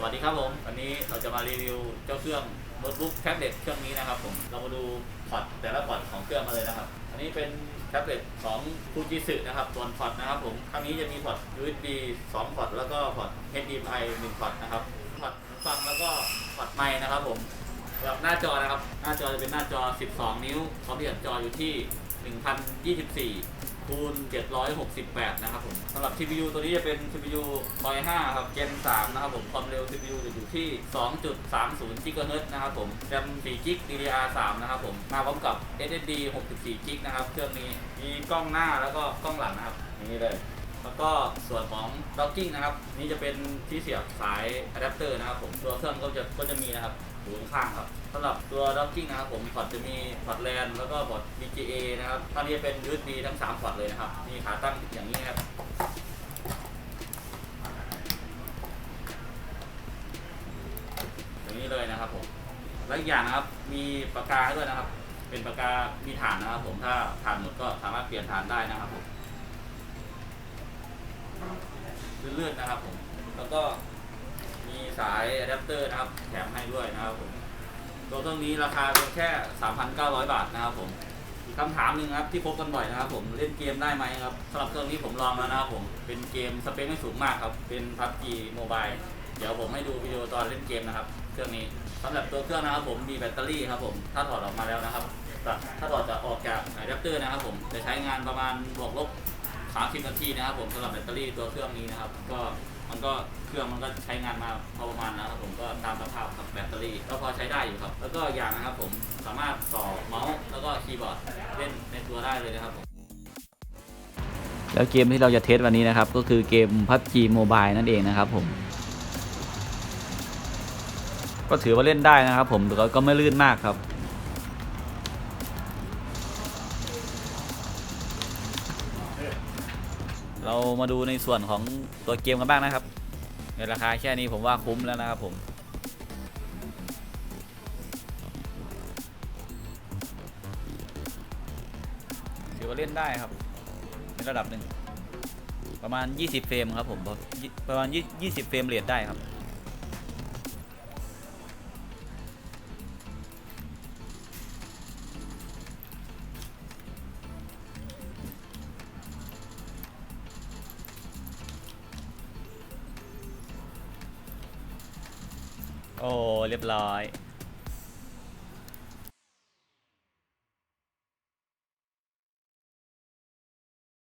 สวัสดีครับผม วันนี้เราจะมารีวิวเจ้าเครื่องโน้ตบุ๊กแท็บเล็ตเครื่องนี้นะครับผมเรามาดูพอร์ตแต่ละพอร์ตของเครื่องมาเลยนะครับ อันนี้เป็นแท็บเล็ตของฟูจิสึนะครับส่วนพอร์ตนะครับผมข้างนี้จะมีพอร์ต USB 2พอร์ตแล้วก็พอร์ต HDMI 1พอร์ตนะครับพอร์ตฟังแล้วก็พอร์ตไมค์นะครับผมสำหรับหน้าจอนะครับ หน้าจอจะเป็นหน้าจอ 12 นิ้วความละเอียดจออยู่ที่ 1024 คูณ768 นะครับผมสำหรับ CPU ตัวนี้จะเป็น CPU Core i5 ครับ Gen 3 นะครับผม ความเร็ว CPU จะอยู่ที่ 2.30 GHz นะครับผม RAM 4 GB DDR3 นะครับผม มาพร้อมกับ SSD 64 GB นะครับ เครื่องนี้ มีกล้องหน้าแล้วก็กล้องหลังนะครับอย่างนี้เลยแล้วก็ส่วนของ docking นะครับ นี่จะเป็นที่เสียบสายอะแดปเตอร์นะครับผม ตัวเครื่องก็จะก็จะมีนะครับูข้างๆครับสำหรับตัว docking นะครับผมพอร์ตจะมีพอร์ต LAN แล้วก็พอร์ต VGA นะครับตอนนี้เป็น USB ทั้ง3พอร์ตเลยนะครับ มีขาตั้งอย่างนี้ครับอย่างนี้เลยนะครับผมและอีกอย่างนะครับมีปากกาด้วยนะครับ เป็นปากกามีฐานนะครับ ผมถ้าฐานหมดก็สามารถเปลี่ยนฐานได้นะครับผมเลื่อนๆนะครับผมแล้วก็ สายอะแดปเตอร์นะครับแถมให้ด้วยนะครับผมตัวเครื่องนี้ราคาเพียงแค่ 3,900 บาทนะครับผมคำถามหนึ่งครับที่พบกันบ่อยนะครับผมเล่นเกมได้ไหมครับสำหรับเครื่องนี้ผมลองแล้วนะครับผมเป็นเกมสเปคไม่สูงมากครับ เป็น PUBG Mobile เดี๋ยวผมให้ดูวิดีโอตอนเล่นเกมนะครับ เครื่องนี้สำหรับตัวเครื่องนะครับผมมีแบตเตอรี่ครับผมถ้าถอดออกมาแล้วนะครับ ถ้าถอดจะออกจากอะแดปเตอร์นะครับผมจะใช้งานประมาณบวกลบ30นาทีนะครับผมสำหรับแบตเตอรี่ตัวเครื่องนี้นะครับ ก็มันก็ เครื่องมันก็ใช้งานมาพอประมาณนะครับผมก็ตามสภาพกับแบตเตอรี่ก็พอใช้ได้อยู่ครับ แล้วก็อย่างนะครับผมสามารถต่อเมาส์แล้วก็คีย์บอร์ดเล่นในตัวได้เลยนะครับผมแล้วเกมที่เราจะเทสวันนี้นะครับ ก็คือเกม PUBG Mobile นั่นเองนะครับผมก็ถือว่าเล่นได้นะครับผมแต่ก็ไม่ลื่นมากครับ เรามาดูในส่วนของตัวเกมกันบ้างนะครับ ในราคาแค่นี้ผมว่าคุ้มแล้วนะครับผมถือว่าเล่นได้ครับ ในระดับหนึ่งประมาณ 20 เฟรมครับผมประมาณ 20 เฟรมเรทได้ครับ โอ้ เรียบร้อย